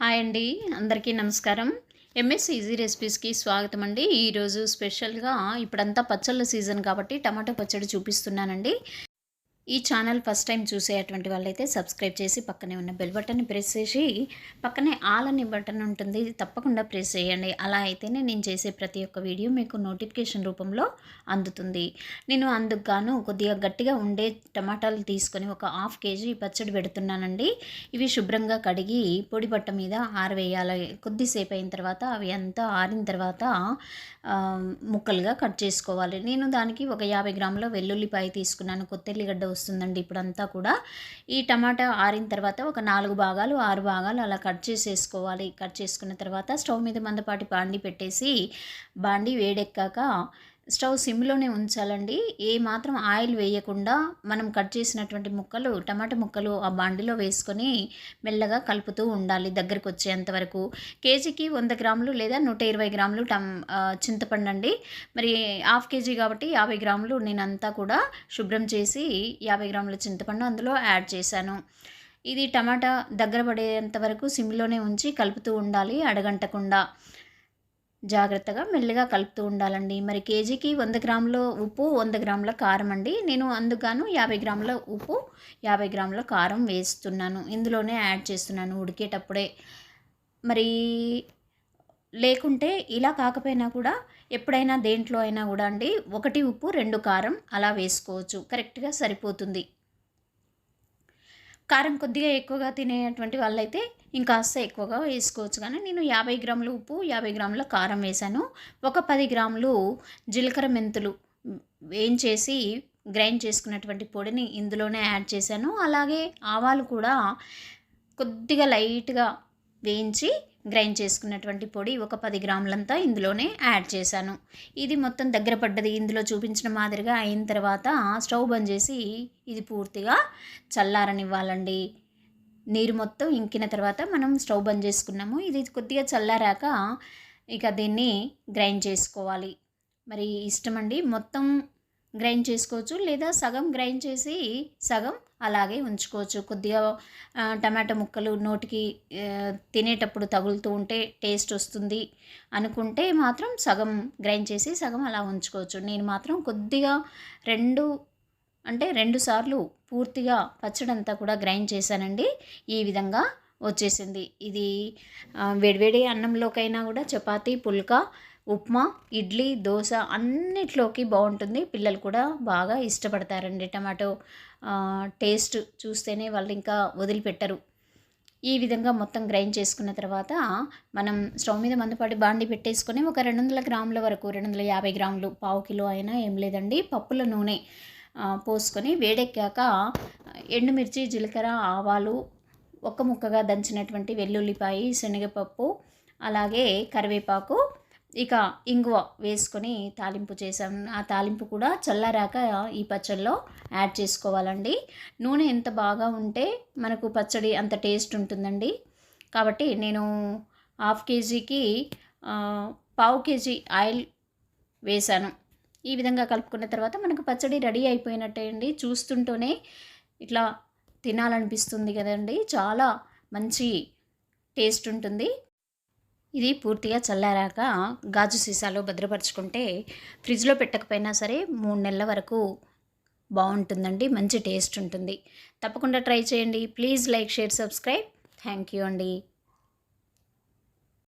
Hi అండి అందరికీ నమస్కారం. ఎంఎస్ ఈజీ రెసిపీస్కి స్వాగతం అండి. ఈరోజు స్పెషల్గా ఇప్పుడంతా పచ్చళ్ళ సీజన్ కాబట్టి టమాటో పచ్చడి చూపిస్తున్నానండి. ఈ ఛానల్ ఫస్ట్ టైం చూసేటువంటి వాళ్ళైతే సబ్స్క్రైబ్ చేసి పక్కనే ఉన్న బెల్ బటన్ని ప్రెస్ చేసి పక్కనే ఆల్ అని బటన్ ఉంటుంది. తప్పకుండా ప్రెస్ చేయండి. అలా అయితేనే నేను చేసే ప్రతి ఒక్క వీడియో మీకు నోటిఫికేషన్ రూపంలో అందుతుంది. నేను అందుకు గాను కొద్దిగా గట్టిగా ఉండే టమాటాలు తీసుకొని ఒక హాఫ్ కేజీ పచ్చడి పెడుతున్నానండి. ఇవి శుభ్రంగా కడిగి పొడి బట్ట మీద ఆరవేయాలి. కొద్దిసేపు అయిన తర్వాత అవి అంతా ఆరిన తర్వాత ముక్కలుగా కట్ చేసుకోవాలి. నేను దానికి ఒక యాభై గ్రాముల వెల్లుల్లిపాయ తీసుకున్నాను. కొత్తెల్లిగడ్డ వస్తుందండి ఇప్పుడంతా కూడా. ఈ టమాటా ఆరిన తర్వాత ఒక నాలుగు భాగాలు ఆరు భాగాలు అలా కట్ చేసేసుకోవాలి. కట్ చేసుకున్న తర్వాత స్టవ్ మీద మందపాటి బాండి పెట్టేసి బాండి వేడెక్కాక స్టవ్ సిమ్లోనే ఉంచాలండి. ఏ మాత్రం ఆయిల్ వేయకుండా మనం కట్ చేసినటువంటి ముక్కలు టమాటా ముక్కలు ఆ బాండిలో వేసుకొని మెల్లగా కలుపుతూ ఉండాలి దగ్గరకు వచ్చేంత వరకు. కేజీకి వంద గ్రాములు లేదా నూట ఇరవై గ్రాములు టమ్ చింతపండు అండి. మరి హాఫ్ కేజీ కాబట్టి యాభై గ్రాములు నేను అంతా కూడా శుభ్రం చేసి యాభై గ్రాముల చింతపండు అందులో యాడ్ చేశాను. ఇది టమాటా దగ్గర పడేంత వరకు సిమ్లోనే ఉంచి కలుపుతూ ఉండాలి అడగంటకుండా. జాగ్రత్తగా మెల్లిగా కలుపుతూ ఉండాలండి. మరి కేజీకి వంద గ్రాముల ఉప్పు వంద గ్రాముల కారం అండి. నేను అందుగాను యాభై గ్రాముల ఉప్పు యాభై గ్రాముల కారం వేస్తున్నాను. ఇందులోనే యాడ్ చేస్తున్నాను ఉడికేటప్పుడే. మరి లేకుంటే ఇలా కాకపోయినా కూడా ఎప్పుడైనా దేంట్లో అయినా కూడా అండి ఒకటి ఉప్పు రెండు కారం అలా వేసుకోవచ్చు. కరెక్ట్గా సరిపోతుంది. కారం కొద్దిగా ఎక్కువగా తినేటువంటి వాళ్ళైతే ఇంకాస్త ఎక్కువగా వేసుకోవచ్చు. కానీ నేను యాభై గ్రాములు ఉప్పు యాభై గ్రాముల కారం వేశాను ఒక పది గ్రాములు జీలకర్ర మెంతులు వేయించేసి గ్రైండ్ చేసుకున్నటువంటి పొడిని ఇందులోనే యాడ్ చేశాను. అలాగే ఆవాలు కూడా కొద్దిగా లైట్గా వేయించి గ్రైండ్ చేసుకున్నటువంటి పొడి ఒక పది గ్రాములంతా ఇందులోనే యాడ్ చేశాను. ఇది మొత్తం దగ్గర పడ్డది. ఇందులో చూపించిన మాదిరిగా అయిన తర్వాత స్టవ్ బంద్ చేసి ఇది పూర్తిగా చల్లారనివ్వాలండి. నీరు మొత్తం ఇంకిన తర్వాత మనం స్టవ్ బంద్ చేసుకున్నాము. ఇది కొద్దిగా చల్లారాక ఇక దీన్ని గ్రైండ్ చేసుకోవాలి. మరి ఇష్టం అండి మొత్తం గ్రైండ్ చేసుకోవచ్చు లేదా సగం గ్రైండ్ చేసి సగం అలాగే ఉంచుకోవచ్చు. కొద్దిగా టమాటా ముక్కలు నోటికి తినేటప్పుడు తగులుతూ ఉంటే టేస్ట్ వస్తుంది అనుకుంటే మాత్రం సగం గ్రైండ్ చేసి సగం అలా ఉంచుకోవచ్చు. నేను మాత్రం కొద్దిగా రెండు అంటే రెండు సార్లు పూర్తిగా పచ్చడంతా కూడా గ్రైండ్ చేశానండి. ఈ విధంగా వచ్చేసింది. ఇది వేడివేడి అన్నంలోకైనా కూడా చపాతీ పుల్కా ఉప్మా ఇడ్లీ దోశ అన్నిట్లోకి బాగుంటుంది. పిల్లలు కూడా బాగా ఇష్టపడతారండి టమాటో. టేస్ట్ చూస్తేనే వాళ్ళు ఇంకా వదిలిపెట్టరు. ఈ విధంగా మొత్తం గ్రైండ్ చేసుకున్న తర్వాత మనం స్టవ్ మీద మందుపాటి బాండి పెట్టేసుకొని ఒక రెండు వందల గ్రాముల వరకు రెండు వందల యాభై గ్రాములు పావు కిలో అయినా ఏం లేదండి. పప్పుల నూనె పోసుకొని వేడెక్కాక ఎండుమిర్చి జీలకర్ర ఆవాలు ఒక్క ముక్కగా దంచినటువంటి వెల్లుల్లిపాయి శనగపప్పు అలాగే కరివేపాకు ఇక ఇంగువ వేసుకొని తాలింపు చేసాం ఆ తాలింపు కూడా చల్లారాక ఈ పచ్చడిలో యాడ్ చేసుకోవాలండి. నూనె ఎంత బాగా ఉంటే మనకు పచ్చడి అంత టేస్ట్ ఉంటుందండి. కాబట్టి నేను హాఫ్ కేజీకి పావు కేజీ ఆయిల్ వేశాను. ఈ విధంగా కలుపుకున్న తర్వాత మనకు పచ్చడి రెడీ అయిపోయినట్టే అండి. చూస్తుంటూనే ఇట్లా తినాలనిపిస్తుంది కదండి. చాలా మంచి టేస్ట్ ఉంటుంది. ఇది పూర్తిగా చల్లారాక గాజు సీసాలో భద్రపరచుకుంటే ఫ్రిడ్జ్లో పెట్టకపోయినా సరే మూడు నెలల వరకు బాగుంటుందండి మంచి టేస్ట్ ఉంటుంది. తప్పకుండా ట్రై చేయండి. Please like share subscribe. Thank you అండి.